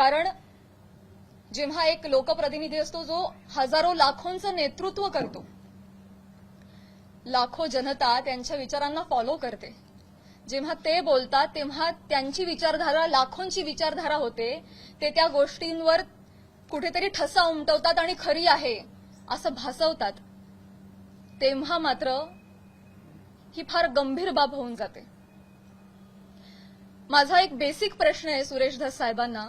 कारण जेव्हा एक लोकप्रतिनिधी असतो जो हजारो लाखोंचं नेतृत्व करतो. लाखो जनता त्यांच्या विचारांना फॉलो करते. जेव्हा ते बोलतात तेव्हा त्यांची विचारधारा लाखोंची विचारधारा होते. ते त्या गोष्टींवर कुठेतरी ठसा उमटवतात आणि खरी आहे असं भासवतात. तेव्हा मात्र ही फार गंभीर बाब होऊन जाते. माझा एक बेसिक प्रश्न आहे सुरेश धस साहेबांना.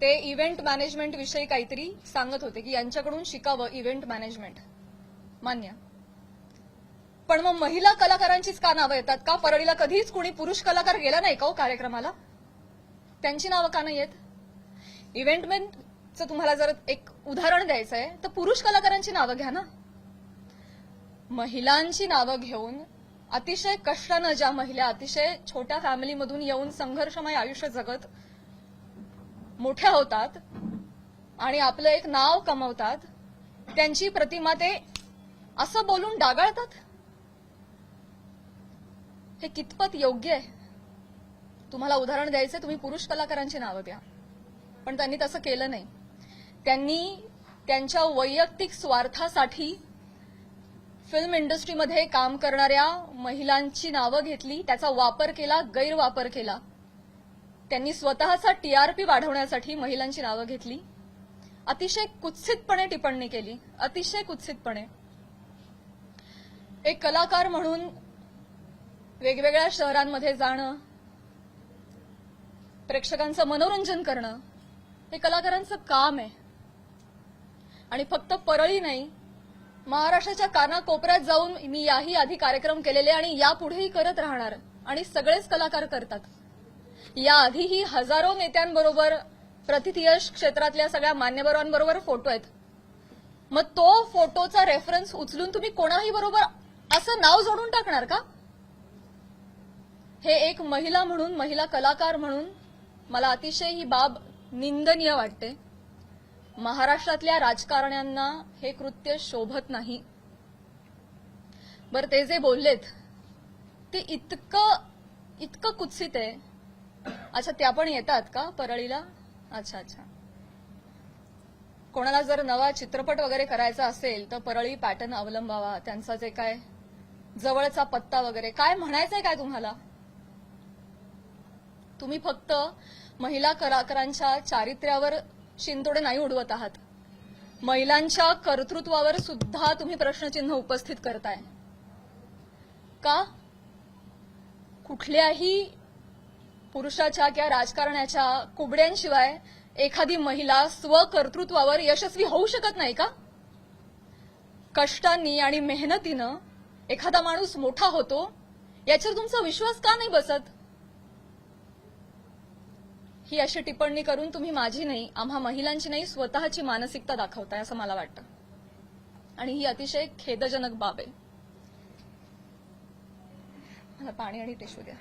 ते इव्हेंट मॅनेजमेंट विषयी काहीतरी सांगत होते की यांच्याकडून शिकावं इव्हेंट मॅनेजमेंट मान्य. पण मग महिला कलाकारांचीच का नावं येतात का? परळीला कधीच कुणी पुरुष कलाकार गेला नाही का हो कार्यक्रमाला? त्यांची नावं का नाही येत इव्हेंटमेंटचं तुम्हाला जर एक उदाहरण द्यायचं आहे तर पुरुष कलाकारांची नावं घ्या ना. महिलांची नावं घेऊन अतिशय कष्टानं ज्या महिला अतिशय छोट्या फॅमिलीमधून येऊन संघर्षमय आयुष्य जगत मोठ्या होतात आणि आपलं एक नाव कमवतात त्यांची प्रतिमा ते असं बोलून डागाळतात. हे कितपत योग्य आहे? तुम्हाला उदाहरण द्यायचं तुम्ही पुरुष कलाकारांची नावं द्या. पण त्यांनी तसं केलं नाही. त्यांनी त्यांच्या वैयक्तिक स्वार्थासाठी फिल्म इंडस्ट्रीमध्ये काम करणाऱ्या महिलांची नावं घेतली त्याचा वापर केला गैरवापर केला. त्यांनी स्वतःचा टीआरपी वाढवण्यासाठी महिलांची नावं घेतली. अतिशय कुत्सितपणे टिप्पणी केली. अतिशय कुत्सितपणे. एक कलाकार म्हणून वेगवेगळ्या शहरांमध्ये जाणं प्रेक्षकांचं मनोरंजन करणं हे कलाकारांचं काम आहे. आणि फक्त परळी नाही महाराष्ट्राच्या कानाकोपऱ्यात जाऊन मी याही आधी कार्यक्रम केलेले आणि यापुढेही करत राहणार. आणि सगळेच कलाकार करतात. याआधीही हजारो नेत्यांबरोबर प्रतिथयश क्षेत्रातल्या सगळ्या मान्यवरांबरोबर फोटो आहेत. मग तो फोटोचा रेफरन्स उचलून तुम्ही कोणाही बरोबर असं नाव जोडून टाकणार का? हे एक महिला म्हणून महिला कलाकार म्हणून मला अतिशय ही बाब निंदनीय वाटते. महाराष्ट्रातल्या राजकारण्यांना हे कृत्य शोभत नाही. बरं ते जे बोललेत ते इतकं इतकं कुत्सित आहे. अच्छा त्या पण येतात का? परळीला? अच्छा अच्छा. कोणाला जर नवा चित्रपट वगैरे करायचा असेल तर परळी पॅटर्न अवलंबावा. त्यांचा जे काय जवळचा पत्ता वगैरे. काय म्हणायचंय काय तुम्हाला? तुम्ही फक्त महिला कलाकारांच्या चारित्र्यावर शिंतोडे नाही उडवत आहात. महिलांच्या कर्तृत्वावर सुद्धा तुम्ही प्रश्नचिन्ह उपस्थित करताय. का? कुठल्याही पुरुषाच्या किंवा राजकारण्याच्या कुबड्यांशिवाय एखादी महिला स्वकर्तृत्वावर यशस्वी होऊ शकत नाही का? कष्टांनी आणि मेहनतीनं एखादा माणूस मोठा होतो याच्यावर तुमचा विश्वास का नाही बसत? ही अशी टिप्पणी करून तुम्ही माझी नाही आम्हा महिलांची नाही स्वतःची मानसिकता दाखवताय असं मला वाटतं. आणि ही अतिशय खेदजनक बाब आहे. मला पाणी आणि टिश्यू द्या.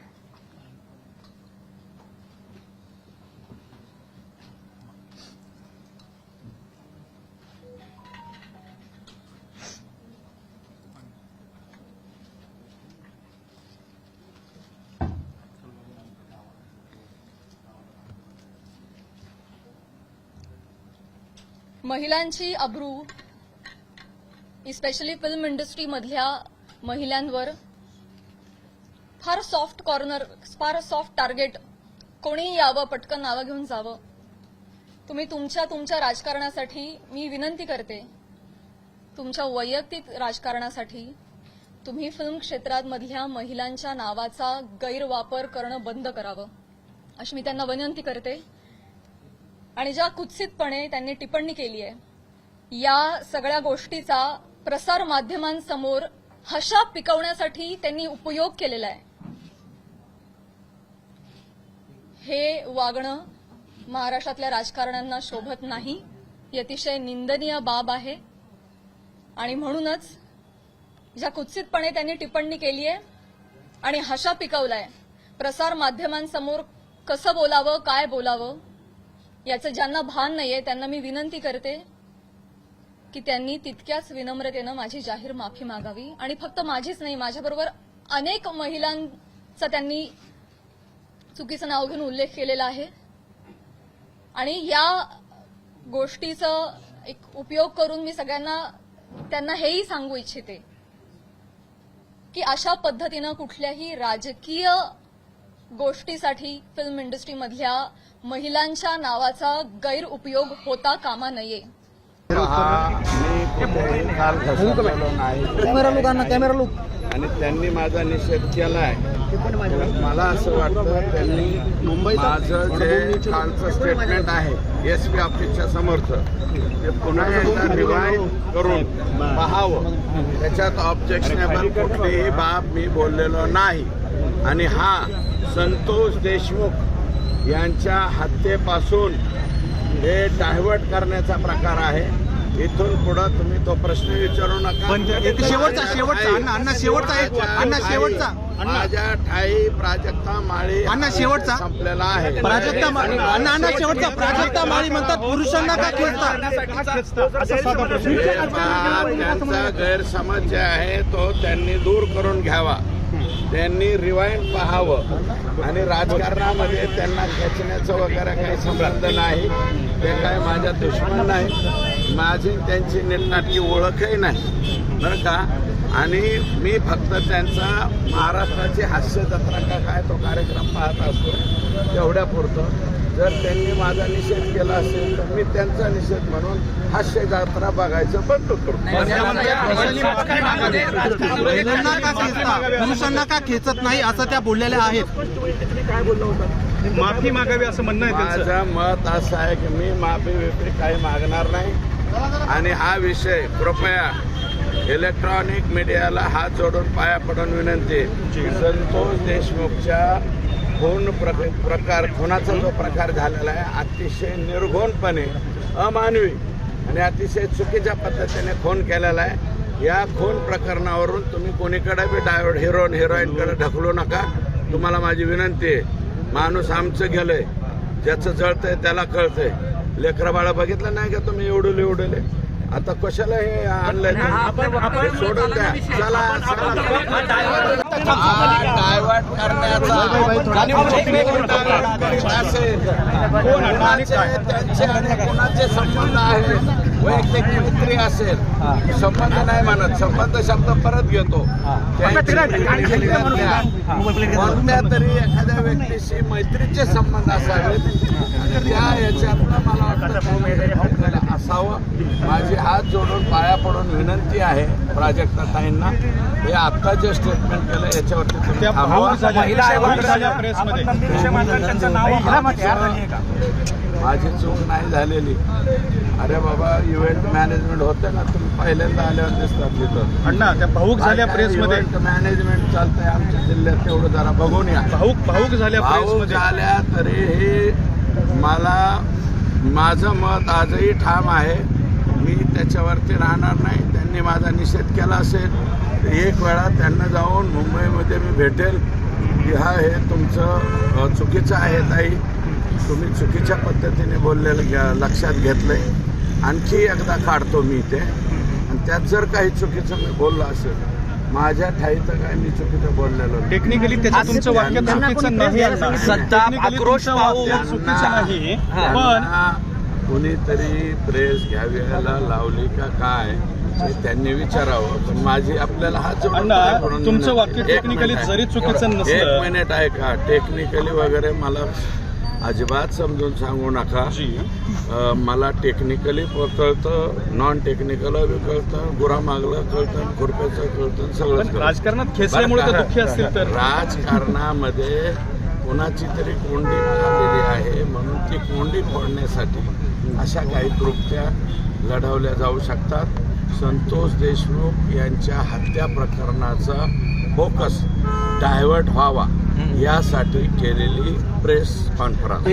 महिलांची अब्रू इस्पेशली फिल्म इंडस्ट्रीमधल्या महिलांवर फार सॉफ्ट कॉर्नर फार सॉफ्ट टार्गेट कोणीही यावं पटकन नावं घेऊन जावं. तुम्ही तुमच्या तुमच्या राजकारणासाठी मी विनंती करते तुमच्या वैयक्तिक राजकारणासाठी तुम्ही फिल्म क्षेत्रात मधल्या महिलांच्या नावाचा गैरवापर करणं बंद करावं. अशी मी त्यांना विनंती करते. आणि ज्या कुत्सितपणे त्यांनी टिप्पणी केली आहे या सगळ्या गोष्टीचा प्रसार माध्यमांसमोर हशा पिकवण्यासाठी त्यांनी उपयोग केलेला आहे. हे वागणं महाराष्ट्रातल्या राजकारण्यांना शोभत नाही ही अतिशय निंदनीय बाब आहे. आणि म्हणूनच ज्या कुत्सितपणे त्यांनी टिप्पणी केली आहे आणि हशा पिकवलाय प्रसार माध्यमांसमोर कसं बोलावं काय बोलावं याचं ज्यांना भान नाहीये त्यांना मी विनंती करते की त्यांनी तितक्याच विनम्रतेनं माझी जाहीर माफी मागावी. आणि फक्त माझीच नाही माझ्याबरोबर अनेक महिलांचा त्यांनी चुकीचं नाव घेऊन उल्लेख केलेला आहे. आणि या गोष्टीचा एक उपयोग करून मी सगळ्यांना त्यांना हेही सांगू इच्छिते की अशा पद्धतीनं कुठल्याही राजकीय गोष्टीसाठी फिल्म इंडस्ट्रीमधल्या महिलांच्या नावाचा गैरउपयोग होता कामा नये. हा camera look Anna camera look आणि त्यांनी माझा निषेध केलाय. मला असं वाटतं त्यांनी मुंबईत माझं जे कालचं स्टेटमेंट आहे. एस पी ऑफिसच्या समोरचं ते पुन्हा एकदा रिवाईज करून पाहावं. त्याच्यात ऑब्जेक्शनेबल कुठलीही बाब मी बोललेलो नाही. आणि हा संतोष देशमुख यांच्या हत्येपासून हे डायव्हर्ट करण्याचा प्रकार आहे. इथून पुढं तुम्ही तो प्रश्न विचारू नका. एक शेवटचा शेवटचा. अण्णा अण्णा शेवटचा एक अण्णा शेवटचा. माझ्या ठाई प्राजक्ता माळी अण्णा, शेवटचा. संपलेला आहे. प्राजक्ता माळी अण्णा अण्णा शेवटचा. प्राजक्ता माळी म्हणतात पुरुषांना का त्यांचा गैरसमज जे आहे तो त्यांनी दूर करून घ्यावा. त्यांनी रिवाइंड पाहावं. आणि राजकारणामध्ये त्यांना खेचण्याचं वगैरे काही संबंध नाही. ते काय माझ्या दुश्मन नाही. माझी त्यांची नीटनाटकी ओळखही नाही. बरं का? आणि मी फक्त त्यांचा महाराष्ट्राची हास्य जत्रा का काय तो कार्यक्रम पाहत असतो तेवढ्या पुरतं जर त्यांनी माझा निषेध केला असेल तर मी त्यांचा निषेध म्हणून हास्य जत्रा बघायचं बंद करतो महिलांना का खेचता पुरुषांना का खेचत नाही असं त्या बोललेल्या आहेत माफी मागावी असं म्हणणं आहे माझं मत असं आहे की मी माफी विफी काही मागणार नाही आणि हा विषय कृपया इलेक्ट्रॉनिक मीडियाला हात जोडून पाया पडून विनंती. संतोष देशमुखच्या खून प्रक- प्रकार खुनाचा जो प्रकार झालेला आहे अतिशय निर्घोणपणे अमानवी आणि अतिशय चुकीच्या पद्धतीने खून केलेला आहे. या खून प्रकरणावरून तुम्ही कोणीकडे बी डायव्हर्ट हिरोईन हिरोईनकडे ढकलू नका. तुम्हाला माझी विनंती आहे. माणूस आमचं गेलंय. ज्याचं जळतंय त्याला कळतंय. लेकरं बाळा बघितलं नाही का तुम्ही एवढले एवढले आता कशाला हे आणलंय हे सोडून द्या चला डायवर्ट करण्याचा कोणाचे त्यांचे आणि कोणाचे संबंध आहे वैयक्तिक मैत्री असेल संबंध नाही म्हणत संबंध शब्द परत घेतो. कोणत्या तरी एखाद्या व्यक्तीशी मैत्रीचे संबंध असावेत. त्या याच्यातनं मला वाटतं असावं. माझी हात जोडून पाया पडून विनंती आहे प्राजक्ता ताईंना. हे आत्ता जे स्टेटमेंट केलं याच्यावरती माझी चूक नाही झालेली. अरे बाबा इव्हेंट मॅनेजमेंट होतं ना तुम्ही पहिल्यांदा आल्यावर दिसतात तिथं. अण्णा त्या भाऊक झाल्या प्रेसमध्ये इव्हेंट मॅनेजमेंट चालतंय आमच्या जिल्ह्यात तेवढं जरा बघून या. भाऊक भाऊक झाल्या भाऊ प्रेसमध्ये झाल्या तरीही मला माझं मत आजही ठाम आहे. मी त्याच्यावरती राहणार नाही. त्यांनी माझा निषेध केला असेल तर एक वेळा त्यांना जाऊन मुंबईमध्ये मी भेटेल. की हा हे तुमचं अ, चुकीचं आहे ताई. तुम्ही चुकीच्या पद्धतीने बोललेलं घ्या- लक्षात घेतलंय. आणखी एकदा काढतो मी ते आणि त्यात जर काही चुकीचं मी बोललो असेल माझ्या ठाईचं काय मी चुकीचं बोललेलो नाही. टेक्निकली त्याचं तुमचं वाक्य चुकीचं नाही अण्णा. सत्ता, Technically आक्रोश तुमचं वाक्य पाहून चुकीचं नाही पण त्यांना कोणीतरी प्रेस घ्यावीला लावली का काय हे त्यांनी विचारावं पण माझी आपल्याला हा जोडून अण्णा, तुमचं विनंती. वाक्य एक technically मिनिट जरी आहे. चुकीचं नसलं- एक मिनिट आहे का टेक्निकली वगैरे मला अजिबात समजून सांगू नका. मला टेक्निकली कळतं नॉन टेक्निकल बी कळतं गुरामागलं कळतं खुरप्याचं कळतं कळतं. राजकारणात राजकारणामध्ये कोणाची तरी कोंडी आलेली आहे म्हणून ती कोंडी फोडण्यासाठी अशा काही कृत्या लढवल्या जाऊ शकतात. संतोष देशमुख यांच्या हत्या प्रकरणाचा फोकस डायव्हर्ट व्हावा. यासाठी केलेली प्रेस कॉन्फरन्स.